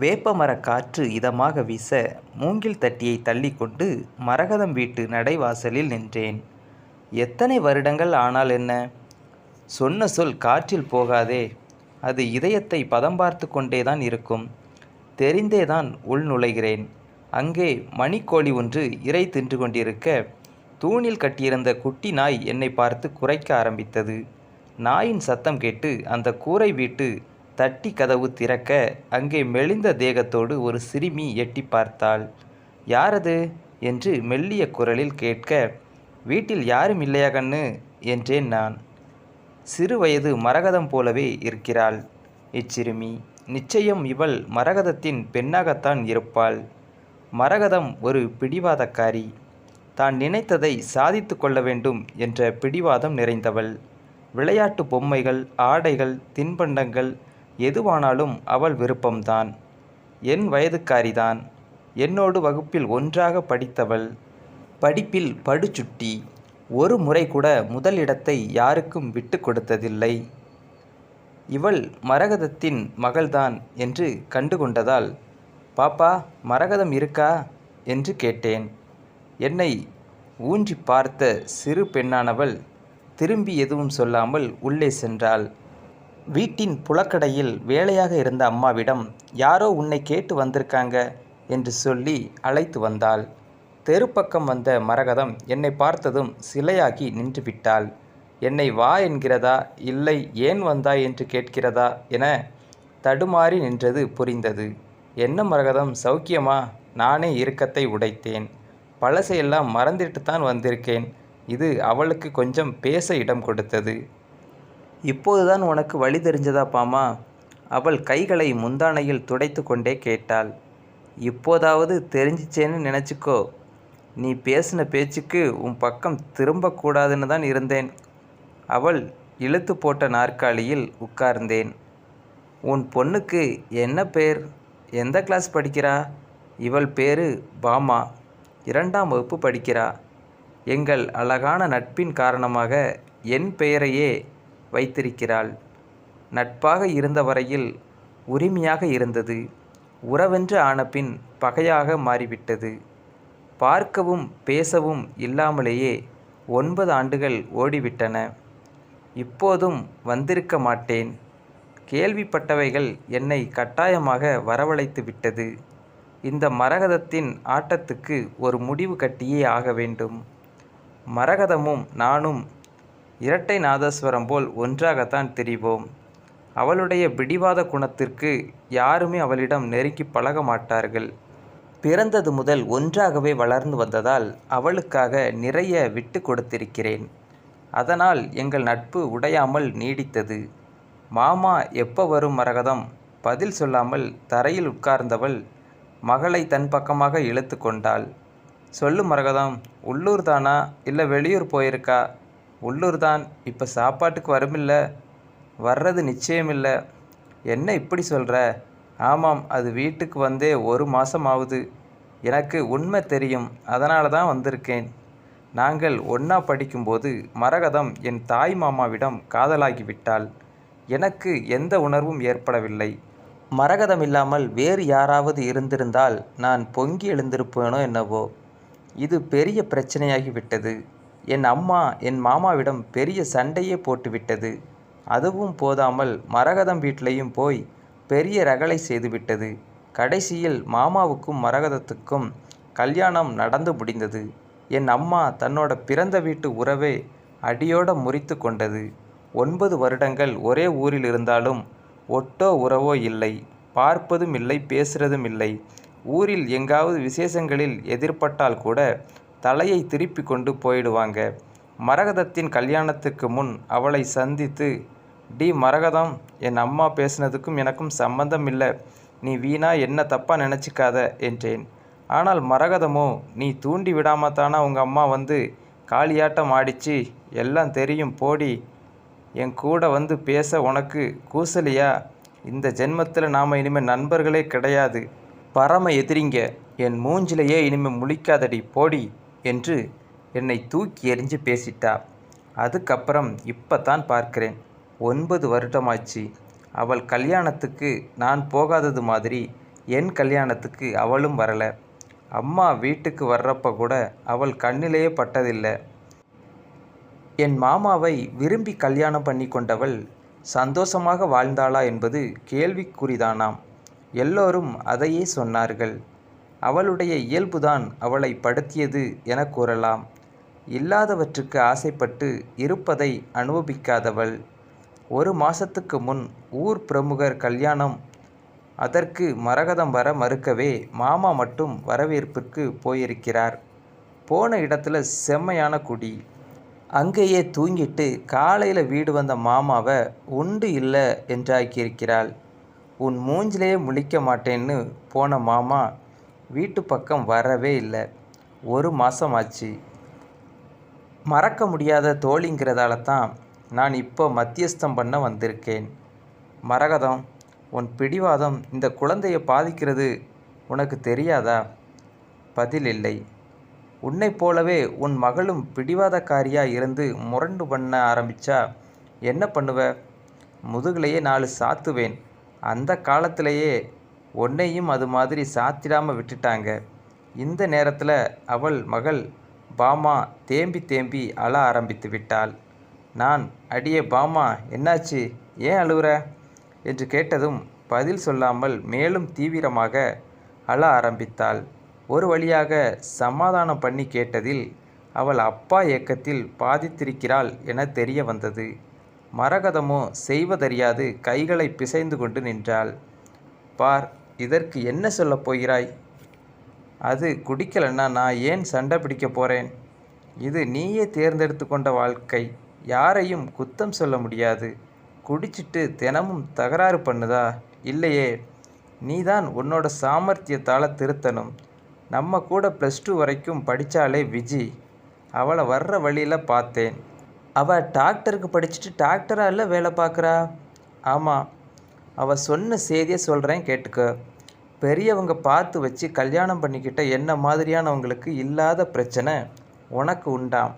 வேப்பமரக் காற்று இதமாக வீச மூங்கில் தட்டியை தள்ளிக்கொண்டு மரகதம் வீட்டு நடைவாசலில் நின்றேன். எத்தனை வருடங்கள் ஆனால் என்ன? சொன்ன சொல் காற்றில் போகாதே. அது இதயத்தை பதம் பார்த்துக் கொண்டேதான் இருக்கும். தெரிந்தேதான் உள் நுழைகிறேன். அங்கே மணிக்கோழி ஒன்று இரை தின்று கொண்டிருக்க, தூணில் கட்டியிருந்த குட்டி நாய் என்னை பார்த்து குறைக்க ஆரம்பித்தது. நாயின் சத்தம் கேட்டு அந்த கூரை வீட்டு தட்டிக் கதவு திறக்க அங்கே மெலிந்த தேகத்தோடு ஒரு சிறுமி எட்டி பார்த்தாள். யாரது? என்று மெல்லிய குரலில் கேட்க, வீட்டில் யாரும் இல்லையா கண்ணு? என்றேன் நான். சிறுவயது மரகதம் போலவே இருக்கிறாள் இச்சிறுமி. நிச்சயம் இவள் மரகதத்தின் பெண்ணாகத்தான் இருப்பாள். மரகதம் ஒரு பிடிவாதக்காரி. தான் நினைத்ததை சாதித்து கொள்ள வேண்டும் என்ற பிடிவாதம் நிறைந்தவள். விளையாட்டு பொம்மைகள், ஆடைகள், தின்பண்டங்கள் எதுவானாலும் அவள் விருப்பம்தான். என் வயதுக்காரிதான். என்னோடு வகுப்பில் ஒன்றாக படித்தவள். படிப்பில் படுச்சுட்டி ஒரு முறைகூட முதல் இடத்தை யாருக்கும் விட்டு கொடுத்ததில்லை. இவள் மரகதத்தின் மகள்தான் என்று கண்டு கொண்டதால், பாப்பா மரகதம் இருக்கா? என்று கேட்டேன். என்னை ஊன்றிப் பார்த்த சிறு பெண்ணானவள் திரும்பி எதுவும் சொல்லாமல் உள்ளே சென்றாள். வீட்டின் புலக்கடையில் வேலையாக இருந்த அம்மாவிடம் யாரோ உன்னை கேட்டு வந்திருக்காங்க என்று சொல்லி அழைத்து வந்தாள். தெருப்பக்கம் வந்த மரகதம் என்னை பார்த்ததும் சிலையாகி நின்றுவிட்டாள். என்னை வா என்கிறதா இல்லை ஏன் வந்தாய் என்று கேட்கிறதா என தடுமாறி நின்றது புரிந்தது. என்ன மரகதம் சௌக்கியமா? நானே இறுக்கத்தை உடைத்தேன். பழசையெல்லாம் மறந்துட்டு தான் வந்திருக்கேன். இது அவளுக்கு கொஞ்சம் பேச இடம் கொடுத்தது. இப்போதுதான் உனக்கு வழி தெரிஞ்சதா பாமா? அவள் கைகளை முந்தானையில் துடைத்து கொண்டே கேட்டாள். இப்போதாவது தெரிஞ்சுச்சேன்னு நினச்சிக்கோ நீ பேசின பேச்சுக்கு உன் பக்கம் திரும்பக்கூடாதுன்னு தான் இருந்தேன். அவள் இழுத்து போட்ட நாற்காலியில் உட்கார்ந்தேன். உன் பொண்ணுக்கு என்ன பேர்? எந்த கிளாஸ் படிக்கிறா? இவள் பேரு பாமா. இரண்டாம் வகுப்பு படிக்கிறா. எங்கள் அழகான நட்பின் காரணமாக என் பெயரையே வைத்திருக்கிறாள். நட்பாக இருந்த வரையில் உரிமையாக இருந்தது. உறவென்று ஆனபின் பகையாக மாறிவிட்டது. பார்க்கவும் பேசவும் இல்லாமலேயே ஒன்பது ஆண்டுகள் ஓடிவிட்டன. இப்போதும் வந்திருக்க மாட்டேன். கேள்விப்பட்டவைகள் என்னை கட்டாயமாக வரவழைத்து விட்டது. இந்த மரகதத்தின் ஆட்டத்துக்கு ஒரு முடிவு கட்டியே ஆக வேண்டும். மரகதமும் நானும் இரட்டை நாதஸ்வரம் போல் ஒன்றாகத்தான் திரிவோம். அவளுடைய பிடிவாத குணத்திற்கு யாருமே அவளிடம் நெருங்கி பழக மாட்டார்கள். பிறந்தது முதல் ஒன்றாகவே வளர்ந்து வந்ததால் அவளுக்காக நிறைய விட்டு கொடுத்திருக்கிறேன். அதனால் எங்கள் நட்பு உடையாமல் நீடித்தது. மாமா எப்போ வரும் மரகதம்? பதில் சொல்லாமல் தரையில் உட்கார்ந்தவள் மகளைத் தன் பக்கமாக இழுத்து கொண்டாள். சொல்லு மரகதம். உள்ளூர்தானா இல்லை வெளியூர் போயிருக்கா? உள்ளூர்தான். இப்போ சாப்பாட்டுக்கு வருமில்ல? வர்றது நிச்சயமில்லை என்ன இப்படி சொல்கிற ஆமாம் அது வீட்டுக்கு வந்தே ஒரு மாதம் ஆகுது எனக்கு உண்மை தெரியும். அதனாலதான் வந்திருக்கேன். நாங்கள் ஒன்றா படிக்கும்போது மரகதம் என் தாய் மாமாவிடம் காதலாகிவிட்டாள். எனக்கு எந்த உணர்வும் ஏற்படவில்லை. மரகதம் இல்லாமல் வேறு யாராவது இருந்திருந்தால் நான் பொங்கி எழுந்திருப்பேனோ என்னவோ. இது பெரிய பிரச்சனையாகிவிட்டது என் அம்மா என் மாமாவிடம் பெரிய சண்டையே போட்டுவிட்டது. அதுவும் போதாமல் மரகதம் வீட்டிலையும் போய் பெரிய ரகளை செய்துவிட்டது. கடைசியில் மாமாவுக்கும் மரகதத்துக்கும் கல்யாணம் நடந்து முடிந்தது. என் அம்மா தன்னோட பிறந்த வீட்டு உறவே அடியோட முறித்து கொண்டது. ஒன்பது வருடங்கள் ஒரே ஊரில் இருந்தாலும் ஒட்டோ உறவோ இல்லை. பார்ப்பதும் இல்லை பேசுறதும் இல்லை. ஊரில் எங்காவது விசேஷங்களில் எதிர்பட்டால் கூட தலையை திருப்பிக் கொண்டு போயிடுவாங்க. மரகதத்தின் கல்யாணத்துக்கு முன் அவளை சந்தித்து டி மரகதம் என் அம்மா பேசுனதுக்கும் எனக்கும் சம்பந்தம் இல்லை நீ வீணா என்ன தப்பாக நினச்சிக்காத என்றேன். ஆனால் மரகதமோ நீ தூண்டி விடாமத்தானா உங்கள் அம்மா வந்து காளியாட்டம் ஆடிச்சு. எல்லாம் தெரியும் போடி. என் கூட வந்து பேச உனக்கு கூசலியா? இந்த ஜென்மத்தில் நாம் இனிமேல் நண்பர்களே கிடையாது. பரம எதிரிங்க. என் மூஞ்சிலேயே இனிமேல் முழிக்காதடி போடி என்று என்னை தூக்கி எறிஞ்சு பேசிட்டா. அதுக்கப்புறம் இப்போ தான் பார்க்கிறேன். ஒன்பது வருடமாச்சு. அவள் கல்யாணத்துக்கு நான் போகாதது மாதிரி என் கல்யாணத்துக்கு அவளும் வரலை அம்மா வீட்டுக்கு வர்றப்ப கூட அவள் கண்ணிலேயே பட்டதில்லை என் மாமாவை விரும்பி கல்யாணம் பண்ணி கொண்டவள் சந்தோஷமாக வாழ்ந்தாளா என்பது கேள்விக்குறிதானாம் எல்லோரும் அதையே சொன்னார்கள் அவளுடைய இயல்புதான் அவளை படுத்தியது என கூறலாம். இல்லாதவற்றுக்கு ஆசைப்பட்டு இருப்பதை அனுபவிக்காதவள். ஒரு மாசத்துக்கு முன் ஊர் பிரமுகர் கல்யாணம். அதற்கு மரகதம் வர மறுக்கவே மாமா மட்டும் வரவேற்பிற்கு போயிருக்கிறார். போன இடத்துல செம்மையான குடி. அங்கேயே தூங்கிட்டு காலையில் வீடு வந்த மாமாவை உண்டு இல்லை என்றாக்கியிருக்கிறாள். உன் மூஞ்சிலேயே முழிக்க மாட்டேன்னு போன மாமா வீட்டு பக்கம் வரவே இல்லை. ஒரு மாதம் ஆச்சு மறக்க முடியாத தோழிங்கிறதால தான் நான் இப்போ மத்தியஸ்தம் பண்ண வந்திருக்கேன். மரகதம் உன் பிடிவாதம் இந்த குழந்தையை பாதிக்கிறது உனக்கு தெரியாதா? பதில் இல்லை. உன்னைப் போலவே உன் மகளும் பிடிவாதக்காரியாக இருந்து முரண்டு பண்ண ஆரம்பித்தா என்ன பண்ணுவ? முதுகிலையே நாலு சாத்துவேன். அந்த காலத்திலேயே உன்னையும் அது மாதிரி சாத்திடாமல் விட்டுட்டாங்க. இந்த நேரத்தில் அவள் மகள் பாமா தேம்பி தேம்பி அழ ஆரம்பித்து விட்டாள். நான் அடியே பாமா என்னாச்சு? ஏன் அழுகுற என்று கேட்டதும் பதில் சொல்லாமல் மேலும் தீவிரமாக அழ ஆரம்பித்தாள். ஒரு வழியாக சமாதானம் பண்ணி கேட்டதில் அவள் அப்பா இயக்கத்தில் பாதித்திருக்கிறாள் என தெரிய வந்தது. மரகதமோ செய்வதறியாது கைகளை பிசைந்து கொண்டு நின்றாள். பார் இதற்கு என்ன சொல்லப் போகிறாய்? அது குடிக்கலன்னா நான் ஏன் சண்டை பிடிக்க போகிறேன் இது நீயே தேர்ந்தெடுத்து கொண்ட வாழ்க்கை. யாரையும் குத்தம் சொல்ல முடியாது. குடிச்சிட்டு தினமும் தகராறு பண்ணுதா? இல்லையே. நீதான் உன்னோட சாமர்த்தியத்தால் திருத்தணும். நம்ம கூட ப்ளஸ் டூ வரைக்கும் படித்தாலே விஜி. அவளை வர்ற வழியில் பார்த்தேன். அவள் டாக்டருக்கு படிச்சுட்டு டாக்டராக இல்லை வேலை பார்க்குறா? ஆமாம் அவள் சொன்ன செய்தியை சொல்கிறேன் கேட்டுக்க. பெரியவங்க பார்த்து வச்சு கல்யாணம் பண்ணிக்கிட்ட என்ன மாதிரியானவங்களுக்கு இல்லாத பிரச்சனை? உனக்கு உண்டாம்.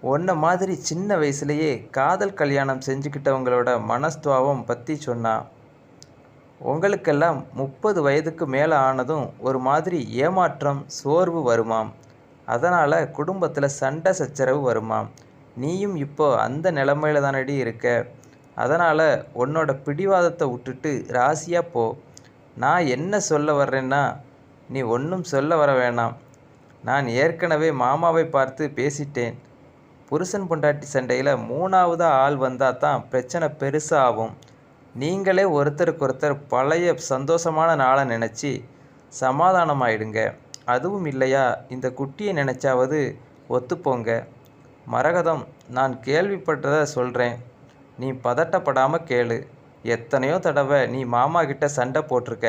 உன்ன மாதிரி சின்ன வயசுலேயே காதல் கல்யாணம் செஞ்சுக்கிட்டவங்களோட மனஸ்துவாவம் பற்றி சொன்னா உங்களுக்கெல்லாம் முப்பது வயதுக்கு மேலே ஆனதும் ஒரு மாதிரி ஏமாற்றம் சோர்வு வருமாம். அதனால் குடும்பத்தில் சண்டை சச்சரவு வருமாம். நீயும் இப்போ அந்த நிலமையில தானடி இருக்க? அதனால் உன்னோட பிடிவாதத்தை விட்டுட்டு ராசியாக போ. நான் என்ன சொல்ல வர்றேன்னா நீ ஒன்றும் சொல்ல வர வேணாம். நான் ஏற்கனவே மாமாவை பார்த்து பேசிட்டேன். புருஷன் பொண்டாட்டி சண்டையில் மூணாவதாக ஆள் வந்தால் தான் பிரச்சனை பெருசாக ஆகும் நீங்களே ஒருத்தருக்கு ஒருத்தர் பழைய சந்தோஷமான நாளை நினச்சி சமாதானமாயிடுங்க. அதுவும் இல்லையா? இந்த குட்டியை நினச்சாவது ஒத்துப்போங்க. மரகதம் நான் கேள்விப்பட்டதை சொல்கிறேன் நீ பதட்டப்படாமல் கேளு. எத்தனையோ தடவை நீ மாமா கிட்ட சண்டை போட்டிருக்க.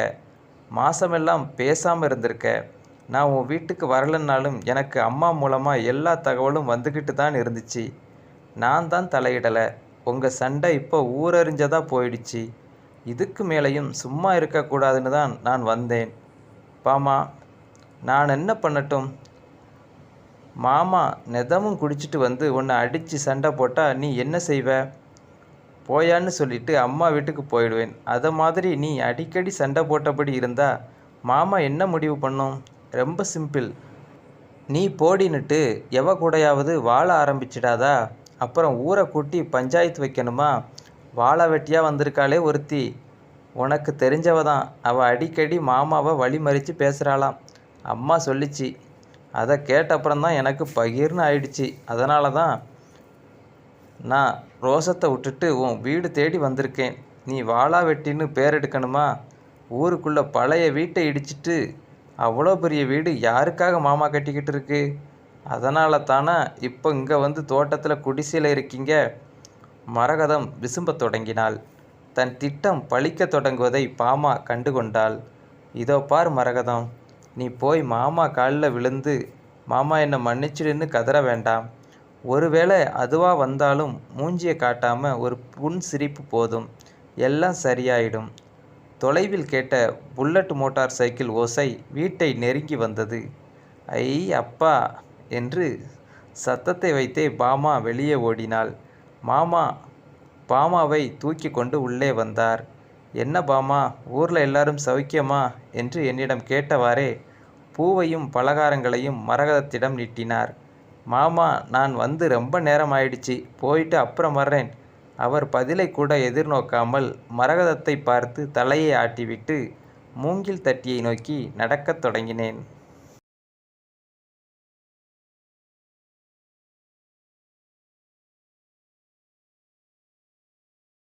மாசமெல்லாம் பேசாமல் இருந்திருக்க. நான் உன் வீட்டுக்கு வரலன்னாலும் எனக்கு அம்மா மூலமாக எல்லா தகவலும் வந்துக்கிட்டு தான் இருந்துச்சு. நான் தான் தலையிடலை. உங்கள் சண்டை இப்போ ஊரறிஞ்சதாக போயிடுச்சு. இதுக்கு மேலேயும் சும்மா இருக்கக்கூடாதுன்னு தான் நான் வந்தேன். பாமா நான் என்ன பண்ணட்டும்? மாமா நெதமும் குடிச்சிட்டு வந்து உன்னை அடித்து சண்டை போட்டால் நீ என்ன செய்வ? போயான்னு சொல்லிட்டு அம்மா வீட்டுக்கு போயிடுவேன். அதை மாதிரி நீ அடிக்கடி சண்டை போட்டபடி இருந்தா மாமா என்ன முடிவு பண்ணும்? ரொம்ப சிம்பிள் நீ போடின்னுட்டு எவ கூடையாவது வாழ ஆரம்பிச்சிடாதா? அப்புறம் ஊரை கூட்டி பஞ்சாயத்து வைக்கணுமா? வாழை வெட்டியாக வந்திருக்காளே ஒருத்தி. உனக்கு தெரிஞ்சவ தான் அவள் அடிக்கடி மாமாவை வழிமறித்து பேசுகிறாளாம் அம்மா சொல்லிச்சு. அதை கேட்டப்புறம் தான் எனக்கு பகீர்னு ஆயிடுச்சு. அதனால தான் நான் ரோசத்தை விட்டுட்டு உன் வீடு தேடி வந்திருக்கேன். நீ வாளா வெட்டின்னு பேர் எடுக்கணுமா ஊருக்குள்ளே பழைய வீட்டை இடிச்சிட்டு அவ்வளோ பெரிய வீடு யாருக்காக மாமா கட்டிக்கிட்டு இருக்கு? அதனால தானே இப்போ இங்கே வந்து தோட்டத்தில் குடிசையில் இருக்கீங்க? மரகதம் விசும்பத் தொடங்கினாள். தன் திட்டம் பழிக்கத் தொடங்குவதை பாமா கண்டுகொண்டாள். இதோ பார் மரகதம் நீ போய் மாமா காலில் விழுந்து மாமா என்னை மன்னிச்சிடுன்னு கதற வேண்டாம். ஒருவேளை அதுவாக வந்தாலும் மூஞ்சியை காட்டாமல் ஒரு புன் சிரிப்பு போதும். எல்லாம் சரியாயிடும். தொலைவில் கேட்ட புல்லட் மோட்டார் சைக்கிள் ஓசை வீட்டை நெருங்கி வந்தது. ஐ அப்பா என்று சத்தத்தை வைத்தே பாமா வெளியே ஓடினாள். மாமா பாமாவை தூக்கி கொண்டு உள்ளே வந்தார். என்ன பாமா ஊரில் எல்லாரும் சௌக்கியமா என்று என்னிடம் கேட்டவாறே பூவையும் பலகாரங்களையும் மரகதத்திடம் நீட்டினார். மாமா நான் வந்து ரொம்ப நேரம் ஆயிடுச்சு போயிட்டு அப்புறம் வர்றேன். அவர் பதிலை கூட எதிர்நோக்காமல் மரகதத்தை பார்த்து தலையை ஆட்டிவிட்டு மூங்கில் தட்டியை நோக்கி நடக்கத் தொடங்கினேன்.